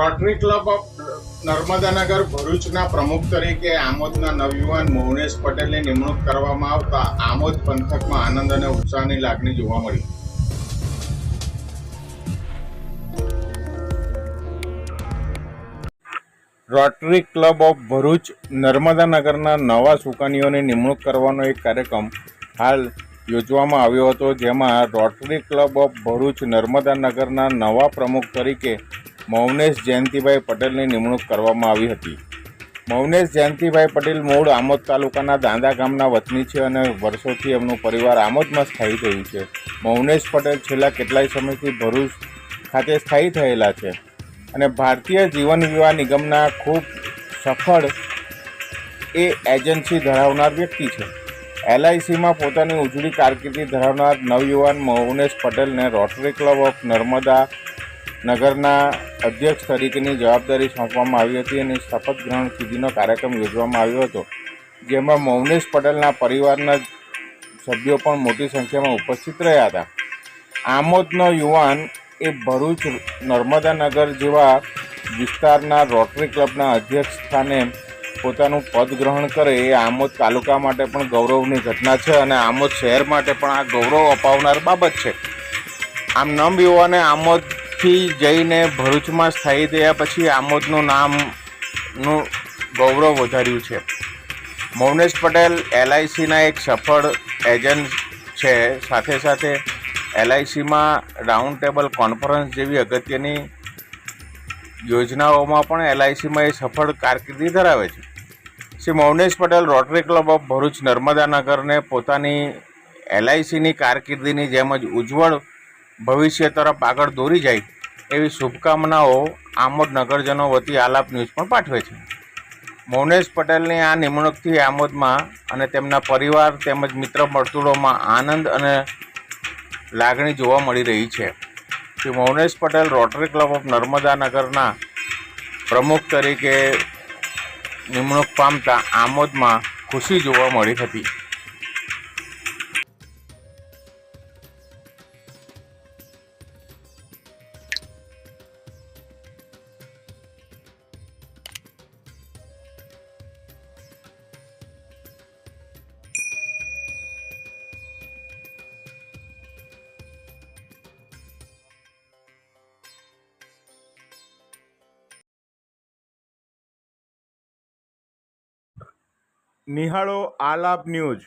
Rotary Club of નર્મદાનગર ભરૂચના પ્રમુખ તરીકે આમોદના નવયુવાન મોહનેશ પટેલની નિમણૂક કરવામાં આવતા આમોદ પંથકમાં આનંદ અને ઉત્સાહની લાગણી જોવા મળી. રોટરી ક્લબ ઓફ ભરૂચ નર્મદાનગરના નવા સુકાનીઓની નિમણૂક કરવાનો એક કાર્યક્રમ હાલ યોજવામાં આવ્યો હતો, જેમાં રોટરી ક્લબ ઓફ ભરૂચ નર્મદાનગરના નવા પ્રમુખ તરીકે મૌનેશ જયંતિભાઈ પટેલની નિમણૂક કરવામાં આવી હતી. મૌનેશ જયંતિભાઈ પટેલ મૂળ આમોદ તાલુકાના દાંદા ગામના વતની છે અને વર્ષોથી એમનું પરિવાર આમોદમાં સ્થાયી થયું છે. મૌનેશ પટેલ છેલ્લા કેટલાય સમયથી ભરૂચ ખાતે સ્થાયી થયેલા છે અને ભારતીય જીવન વીમા નિગમના ખૂબ સફળ એ એજન્સી ધરાવનાર વ્યક્તિ છે. એલઆઈસીમાં પોતાની ઉજળી કારકિર્દી ધરાવનાર નવયુવાન મૌનેશ પટેલને રોટરી ક્લબ ઓફ નર્મદા નગરના અધ્યક્ષ તરીકેની જવાબદારી સોંપવામાં આવી હતી અને શપથ ગ્રહણ સુધીનો કાર્યક્રમ યોજવામાં આવ્યો હતો, જેમાં મૌનેશ પટેલના પરિવારના સભ્યો પણ મોટી સંખ્યામાં ઉપસ્થિત રહ્યા હતા. આમોદનો યુવાન એ ભરૂચ નર્મદાનગર જેવા વિસ્તારના રોટરી ક્લબના અધ્યક્ષ સ્થાને પોતાનું પદ ગ્રહણ કરે એ આમોદ તાલુકા માટે પણ ગૌરવની ઘટના છે અને આમોદ શહેર માટે પણ આ ગૌરવ અપાવનાર બાબત છે. આમ નમ યુવાને આમોદથી જઈને ભરૂચમાં સ્થાયી થયા પછી આમોદનું નામનું ગૌરવ વધાર્યું છે. મૌનેશ પટેલ એલઆઈસીના એક સફળ એજન્ટ છે. સાથે સાથે એલઆઈસીમાં રાઉન્ડ ટેબલ કોન્ફરન્સ જેવી અગત્યની યોજનાઓમાં પણ એલઆઈસીમાં એ સફળ કારકિર્દી ધરાવે છે. Shri Maunesh Patel Rotary Club of Bharuch નર્મદાનગરને પોતાની એલઆઈસીની કારકિર્દીની જેમ જ ઉજ્જવળ ભવિષ્ય તરફ આગળ દોરી જાય એવી શુભકામનાઓ આમોદ નગરજનો વતી આલાપ ન્યૂઝ પણ પાઠવે છે. મૌનેશ પટેલની આ નિમણૂકથી આમોદમાં અને તેમના પરિવાર તેમજ મિત્ર વર્તુળોમાં આનંદ અને લાગણી જોવા મળી રહી છે. Shri Maunesh Patel Rotary Club of Narmada નગરના પ્રમુખ તરીકે નિમણૂક પામતા આમોદમાં ખુશી જોવા મળી હતી. નિહાળો આલાપ ન્યૂઝ.